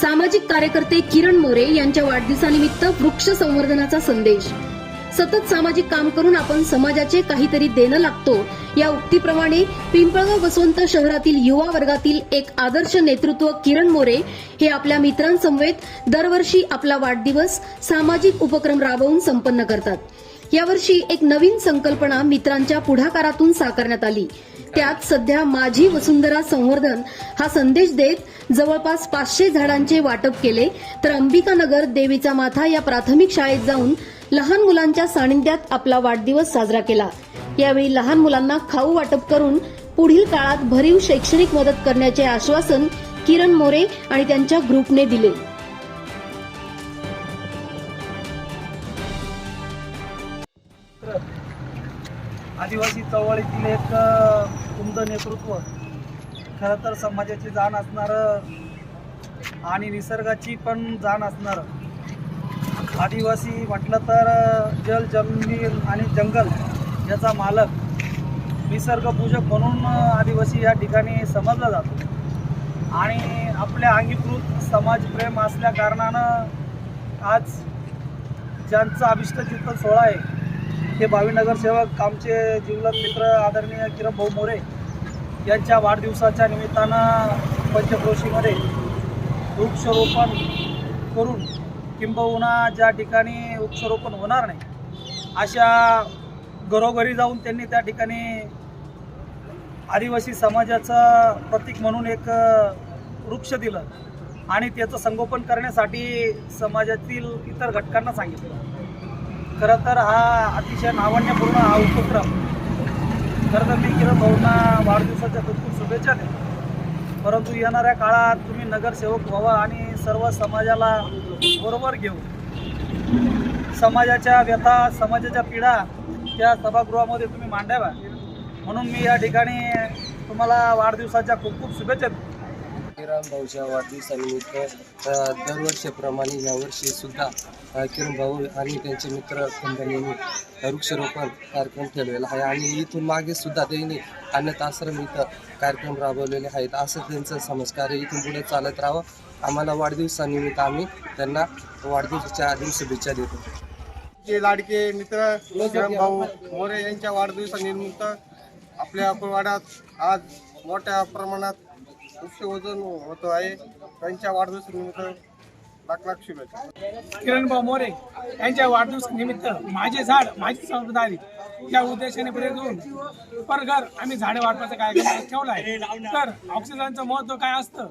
सामाजिक कार्यकर्ते किरण मोरे यांच्या वाढदिवसानिमित्त वृक्ष संवर्धनाचा संदेश. सतत सामाजिक काम करून आपण समाजाचे काहीतरी देणं लागतो. या उक्तीप्रमाणे पिंपळगाव वसवंत शहरातील युवा वर्गातील एक आदर्श नेतृत्व किरण मोरे हे आपल्या मित्रांसमवेत दरवर्षी आपला वाढदिवस सामाजिक उपक्रम राबवून संपन्न करतात. यावर्षी एक नवीन संकल्पना मित्रांच्या पुढाकारातून साकारण्यात आली. त्यात सध्या माझी वसुंधरा संवर्धन हा संदेश देत जवळपास पाचशे झाडांचे वाटप केले तर अंबिकानगर देवीचा माथा या प्राथमिक शाळेत जाऊन लहान मुलांच्या सानिध्यात आपला वाढदिवस साजरा केला. यावेळी लहान मुलांना खाऊ वाटप करून पुढील काळात भरीव शैक्षणिक मदत करण्याचे आश्वासन किरण मोरे आणि त्यांच्या ग्रुपने दिले. आदिवासी चळवळीतील एक अ, उमद नेतृत्व. खरं तर समाजाची जाण असणारं आणि निसर्गाची पण जाण असणारं. आदिवासी म्हटलं तर जल जमीन आणि जंगल याचा मालक निसर्गपूजक म्हणून आदिवासी या ठिकाणी समजला जातो. आणि आपल्या अंगीकृत समाजप्रेम असल्या कारणानं आज ज्यांचं अभिष्ट चिंतन सोहळा आहे हे भावी नगरसेवक आमचे जिल्हा मित्र आदरणीय किरण भाऊ मोरे यांच्या वाढदिवसाच्या निमित्तानं पंचक्रोशीमध्ये वृक्षारोपण करून किंबहुना ज्या ठिकाणी वृक्षारोपण होणार नाही अशा घरोघरी जाऊन त्यांनी त्या ठिकाणी आदिवासी समाजाचं प्रतीक म्हणून एक वृक्ष दिलं आणि त्याचं संगोपन करण्यासाठी समाजातील इतर घटकांना सांगितलं. खरं तर हा अतिशय नाविन्यपूर्ण हा उपक्रम. खरं तर मी किरण भाऊंना वाढदिवसाच्या खूप खूप शुभेच्छा देतो. परंतु येणाऱ्या काळात तुम्ही नगरसेवक व्हावा आणि सर्व समाजाला बरोबर घेऊन समाजाच्या व्यथा समाजाच्या पिढा त्या सभागृहामध्ये तुम्ही मांडाव्या म्हणून मी या ठिकाणी तुम्हाला वाढदिवसाच्या खूप खूप शुभेच्छा देतो. किरण भाऊच्या वाढदिवसानिमित्त दरवर्षीप्रमाणे यावर्षी सुद्धा किरण भाऊ आणि त्यांचे मित्र कंपनीने वृक्षारोपण कार्यक्रम ठेवलेला आहे. आणि इथून मागे सुद्धा त्यांनी अनाथ आश्रम इथं कार्यक्रम राबवलेले आहेत. असं त्यांचं संस्कार इथून पुढे चालत राहावं. आम्हाला वाढदिवसानिमित्त आम्ही त्यांना वाढदिवसाच्या आधी शुभेच्छा देतो लाडके मित्र किरण भाऊ मोरे यांच्या वाढदिवसानिमित्त आपल्या अकोलवाड्यात आज मोठ्या प्रमाणात मुख्य वजन होतं आहे. त्यांच्या वाढदिवसानिमित्त लाख लाख शुभेच्छा. किरणभाऊ मोरे यांच्या वाढदिवस निमित्त माझे झाड माझी जबाबदारी या उद्देशाने प्रेरित होऊन पर घर आम्ही झाडे वाटपाचा कार्यक्रम ठेवला आहे. तर ऑक्सिजनचं महत्त्व काय असतं?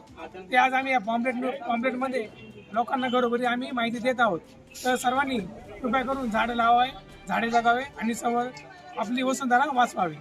ते आज आम्ही या पॉम्पलेट पॉम्पलेटमध्ये लोकांना घरोघरी आम्ही माहिती देत आहोत. तर सर्वांनी कृपया करून झाडं लावावे झाडे जगावे आणि सर्व आपली वसुंधरा वाचवावी.